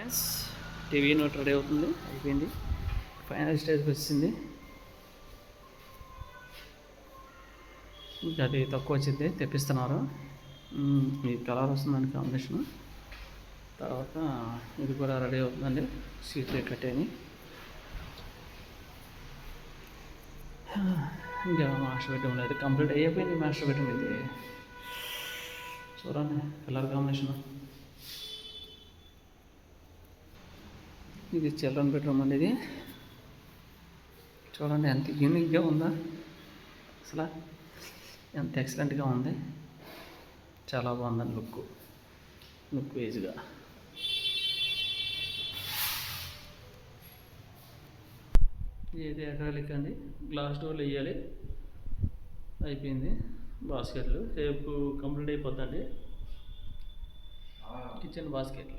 Friends TV note ready అవుతుంది. అయిపోయింది. Final స్టేజ్కి వచ్చింది. ఇంకా అది తక్కువ వచ్చింది తెప్పిస్తున్నారు. మ్మ్, ఈ కలర్ వస్తుందండి కాంబినేషన్. తర్వాత ఇది కూడా రెడీ అవుతుందండి. సీట్లు కట్టేని ఇంకా మాస్టర్ బెడ్రూమ్ లేదు. కంప్లీట్ అయిపోయింది మాస్టర్ బెడ్రూమ్ ఇది. చూడండి కలర్ కాంబినేషన్. ఇది చిల్డ్రన్ బెడ్రూమ్ అండి ఇది. చూడండి ఎంత యూనిక్గా ఉందా. అసలు ఎంత ఎక్సలెంట్గా ఉంది. చాలా బాగుందండి లుక్ లుక్ వేజ్గా ఇది అక్రాలిక్ అండి. గ్లాస్ డోర్లు వేయాలి. అయిపోయింది. బాస్కెట్లు రేపు కంప్లీట్ అయిపోతుంది కిచెన్ బాస్కెట్లు